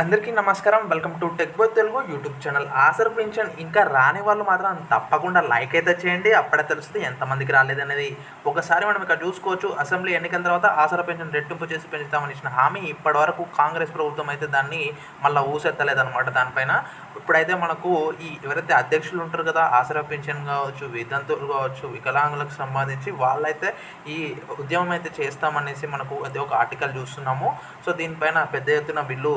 అందరికీ నమస్కారం. Welcome to tech బో Telugu YouTube channel. Aasara pension ఇంకా రాని వాళ్ళు మాత్రం తప్పకుండా లైక్ అయితే చేయండి. అప్పుడే తెలుస్తుంది ఎంతమందికి రాలేదనేది ఒకసారి మనం ఇక్కడ చూసుకోవచ్చు. అసెంబ్లీ ఎన్నికల తర్వాత ఆసర పెన్షన్ రెట్టింపు చేసి పెంచుతామని ఇచ్చిన హామీ ఇప్పటివరకు కాంగ్రెస్ ప్రభుత్వం అయితే దాన్ని మళ్ళీ ఊసెత్తలేదన్నమాట దానిపైన. ఇప్పుడైతే మనకు ఈ ఎవరైతే అధ్యక్షులు ఉంటారు కదా ఆసరా పెన్షన్ కావచ్చు వితంతువులు కావచ్చు వికలాంగులకు సంబంధించి వాళ్ళైతే ఈ ఉద్యమం అయితే చేస్తామనేసి మనకు అది ఒక ఆర్టికల్ చూస్తున్నాము. సో దీనిపైన పెద్ద ఎత్తున బిల్లు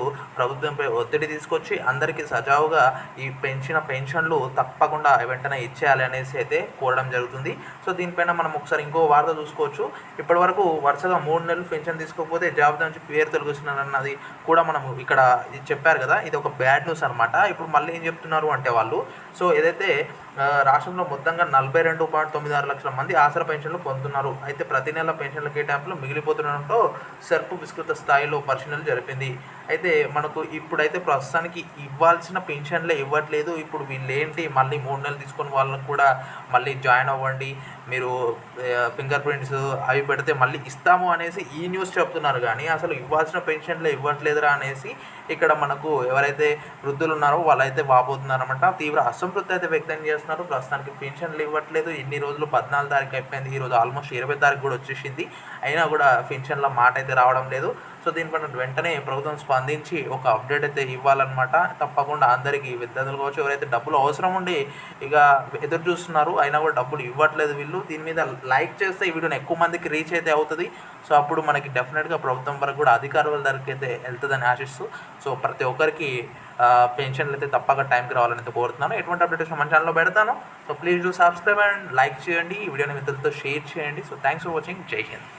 ప్రభుత్వంపై ఒత్తిడి తీసుకొచ్చి అందరికీ సజావుగా ఈ పెంచిన పెన్షన్లు తప్పకుండా వెంటనే ఇచ్చేయాలి అనేసి అయితే కోరడం జరుగుతుంది. సో దీనిపైన మనం ఒకసారి ఇంకో వార్త చూసుకోవచ్చు. ఇప్పటివరకు వరుసగా మూడు నెలలు పెన్షన్ తీసుకోకపోతే జాబితా నుంచి పేరు తొలగిస్తున్నారన్నది కూడా మనం ఇక్కడ ఇది చెప్పారు కదా. ఇది ఒక బ్యాడ్ న్యూస్ అనమాట ఇప్పుడు మళ్ళీ ఏం చెప్తున్నారు అంటే వాళ్ళు సో ఏదైతే రాష్ట్రంలో మొత్తంగా నలభై రెండు పాయింట్ తొమ్మిది ఆరు లక్షల మంది ఆసరా పెన్షన్లు పొందుతున్నారు. అయితే ప్రతి నెల పెన్షన్ల కేటాయింపులు మిగిలిపోతుండటంతో సెర్పు విస్తృత స్థాయిలో పరిశీలనలు జరిపింది. అయితే మనకు ఇప్పుడైతే ప్రస్తుతానికి ఇవ్వాల్సిన పెన్షన్లే ఇవ్వట్లేదు. ఇప్పుడు వీళ్ళు ఏంటి మళ్ళీ మూడు నెలలు తీసుకుని వాళ్ళకు కూడా మళ్ళీ జాయిన్ అవ్వండి. మీరు ఫింగర్ ప్రింట్స్ అవి పెడితే మళ్ళీ ఇస్తాము అనేసి ఈ న్యూస్ చెప్తున్నారు. కానీ అసలు ఇవ్వాల్సిన పెన్షన్లే ఇవ్వట్లేదురా అనేసి ఇక్కడ మనకు ఎవరైతే వృద్ధులు ఉన్నారో వాళ్ళైతే వాపోతున్నారన్నమాట. తీవ్ర అసంతృప్తి అయితే వ్యక్తం చేస్తున్నారు. ప్రస్తుతానికి పెన్షన్లు ఇవ్వట్లేదు ఇన్ని రోజులు పద్నాలుగు తారీఖు అయిపోయింది. ఈరోజు ఆల్మోస్ట్ ఇరవై తారీఖు కూడా వచ్చేసింది. అయినా కూడా పెన్షన్ల మాట అయితే రావడం లేదు. సో దీనిపైన వెంటనే ప్రభుత్వం స్పందించి ఒక అప్డేట్ అయితే ఇవ్వాలన్నమాట. తప్పకుండా అందరికీ విద్యార్థులు కావచ్చు ఎవరైతే డబ్బులు అవసరం ఉండి ఇక ఎదురు చూస్తున్నారు అయినా కూడా డబ్బులు ఇవ్వట్లేదు వీళ్ళు. దీని మీద లైక్ చేస్తే ఈ వీడియోని ఎక్కువ మందికి రీచ్ అయితే అవుతుంది. సో అప్పుడు మనకి డెఫినెట్గా ప్రభుత్వం వరకు కూడా అధికారుల దగ్గరికి అయితే వెళ్తుందని ఆశిస్తూ సో ప్రతి ఒక్కరికి పెన్షన్లు అయితే తప్పక టైంకి రావాలని అయితే కోరుతున్నాను. ఎటువంటి అప్డేట్స్ మన ఛానల్లో పెడతాను. So please do subscribe and like చేయండి. ఈ వీడియోని మిత్రులతో షేర్ చేయండి. So thanks for watching. Jai Hind.